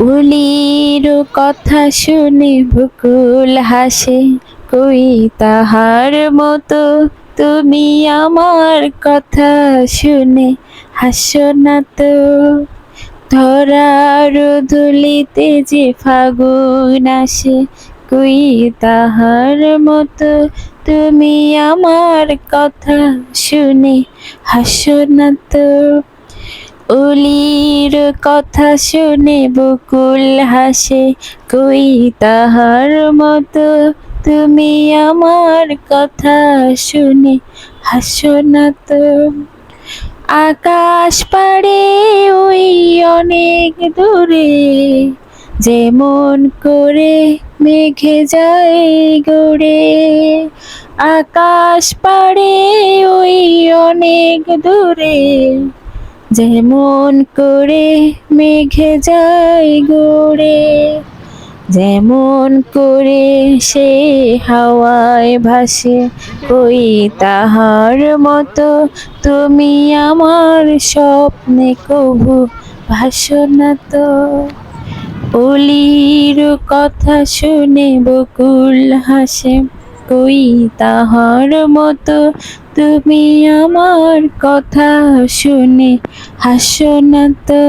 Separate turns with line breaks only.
উলির কথা শুনে বকুল হাসে, কই তাহার মতো তুমি আমার কথা শুনে হাসো না তো? ধরার ধুলিতে যে ফাগুন আসে, কই তাহার মতো তুমি আমার কথা শুনে হাসো না তো? অলির কথা শুনে বকুল হাসে, কই তাহার মতো তুমি আমার কথা শুনে হাসো না তো। আকাশ পাড়ে ওই অনেক দূরে যেমন করে মেঘে যায় গড়ে। আকাশ পাড়ে ওই অনেক দূরে যেমন করে মেঘে যায় গড়ে, যেমন করে সে হাওয়ায় ভাসে কই তাহার মতো তুমি আমার স্বপ্নে কবু ভাসো না তো। অলির কথা শুনে বকুল হাসে। কই তাহার মতো? তুমি আমার কথা শুনে হাসো না তো।